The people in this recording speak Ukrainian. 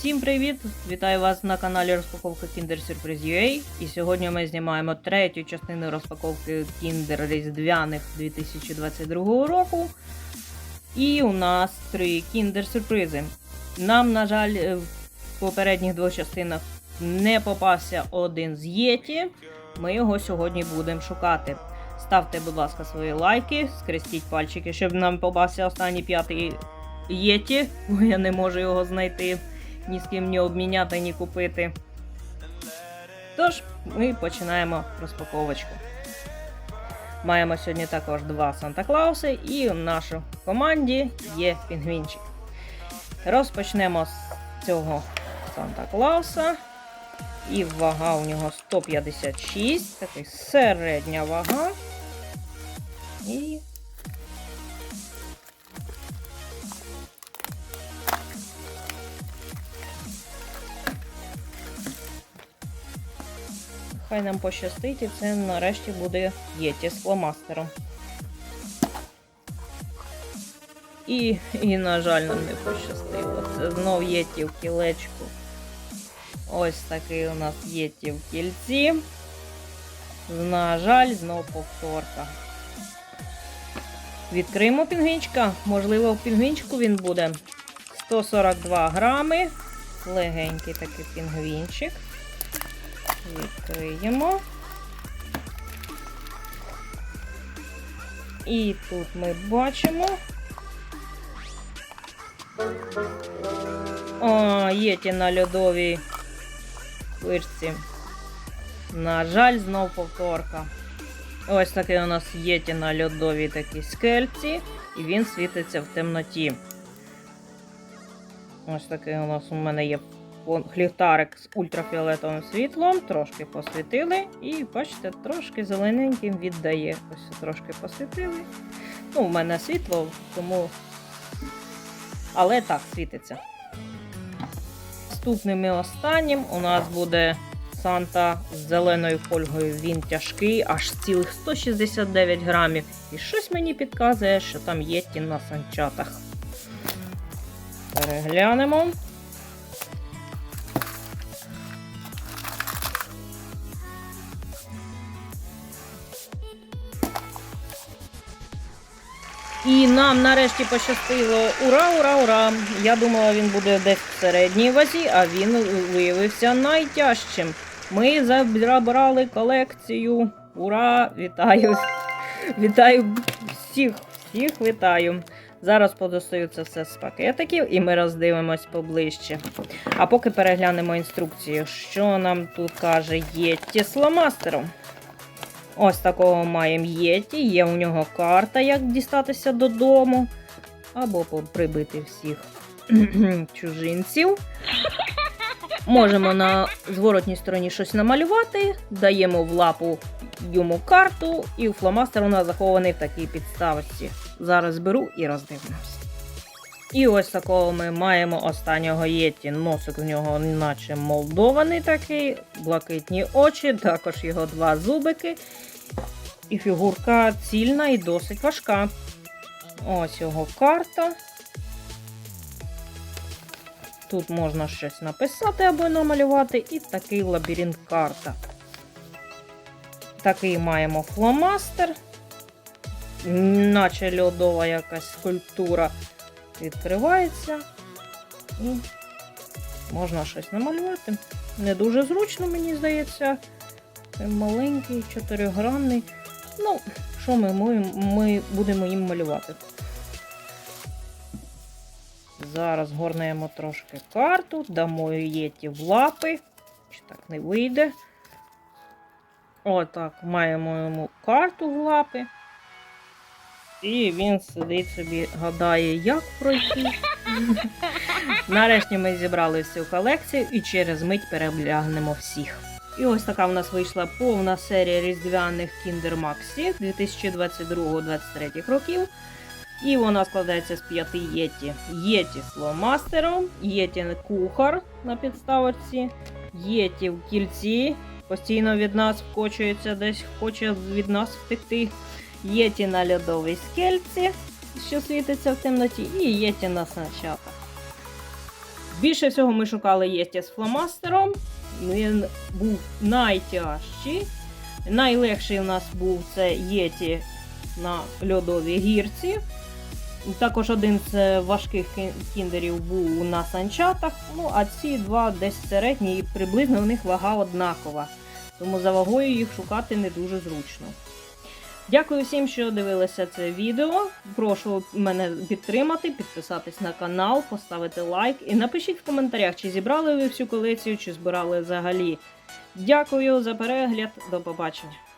Всім привіт! Вітаю вас на каналі розпаковка Kinder Surprise UA. І сьогодні ми знімаємо третю частину розпаковки Kinder Різдвяних 2022 року. І у нас три Kinder сюрпризи. Нам, на жаль, е, в попередніх двох частинах не попався один з Єті. Ми його сьогодні будемо шукати. Ставте, будь ласка, свої лайки, скрестіть пальчики, щоб нам попався останній п'ятий Єті, бо я не можу його знайти, ні з ким ні обміняти, ні купити. Тож, ми починаємо розпаковочку. Маємо сьогодні також два Санта Клауси, і в нашій команді є пінгвінчик. Розпочнемо з цього Санта Клауса. І вага у нього 156, такий середня вага. І Хай нам пощастить, і це нарешті буде Єті з фломастером. І, і, на жаль, нам не пощастило. Це знов Єті в кілечку. Ось такий у нас Єті в кільці. На жаль, знов повторка. Відкриємо пінгвінчика. Можливо, в пінгвінчику він буде 142 грами. Легенький такий пінгвінчик. Відкриємо. І тут ми бачимо. О, єті на льодовій вишці. На жаль, знов повторка. Ось такий у нас єті на льодовій такій скельці, і він світиться в темноті. Ось такий у нас у мене є ліхтарик з ультрафіолетовим світлом, трошки посвітили, і бачите, трошки зелененьким віддає. Ось трошки посвітили. Ну, у мене світло, тому. Але так, світиться. Наступним і останнім у нас буде Санта з зеленою фольгою. Він тяжкий, аж цілих 169 грамів. І щось мені підказує, що там є ті на санчатах. Переглянемо. І нам нарешті пощастило. Ура, ура, ура! Я думала, він буде десь в середній вазі, а він виявився найтяжчим. Ми забрали колекцію. Ура! Вітаю! Вітаю всіх! Всіх вітаю! Зараз подостаю це все з пакетиків і ми роздивимось поближче. А поки переглянемо інструкцію, що нам тут каже Єтті з фломастером. Ось такого маємо Єті. Є у нього карта, як дістатися додому. Або прибити всіх чужинців. Можемо на зворотній стороні щось намалювати, даємо в лапу йому карту, і у фломастер у нас захований в такій підставці. Зараз беру і роздивимося. І ось такого ми маємо останнього єті. Носик в нього наче молдований такий, блакитні очі, також його два зубики. І фігурка цільна і досить важка. Ось його карта. Тут можна щось написати або намалювати, і такий лабіринт карта. Такий маємо фломастер, наче льодова якась скульптура відкривається. І можна щось намалювати. Не дуже зручно, мені здається. Маленький, чотиригранний. Ну, що ми, ми, ми будемо їм малювати? Зараз горнемо трошки карту, дамо єті в лапи. Чи так не вийде? Отак, маємо йому карту в лапи. І він сидить собі, гадає, як пройти. Нарешті ми зібрали всю колекцію і через мить переглянемо всіх. І ось така в нас вийшла повна серія різдвяних Kinder Maxi 2022-2023 років. І вона складається з п'яти єті. Єті з фломастером, єті кухар на підставочці, єті в кільці, постійно від нас вкочується, десь хоче від нас втекти. Єті на льодовій скельці, що світиться в темноті, і єті на санчатах. Більше всього ми шукали єсті з фломастером. Він був найтяжчий. Найлегший у нас був це єті на льодовій гірці. Також один з важких кіндерів був на санчатах. Ну, а ці два десь середні, і приблизно у них вага однакова. Тому за вагою їх шукати не дуже зручно. Дякую всім, що дивилися це відео. Прошу мене підтримати, підписатись на канал, поставити лайк і напишіть в коментарях, чи зібрали ви всю колекцію, чи збирали взагалі. Дякую за перегляд. До побачення.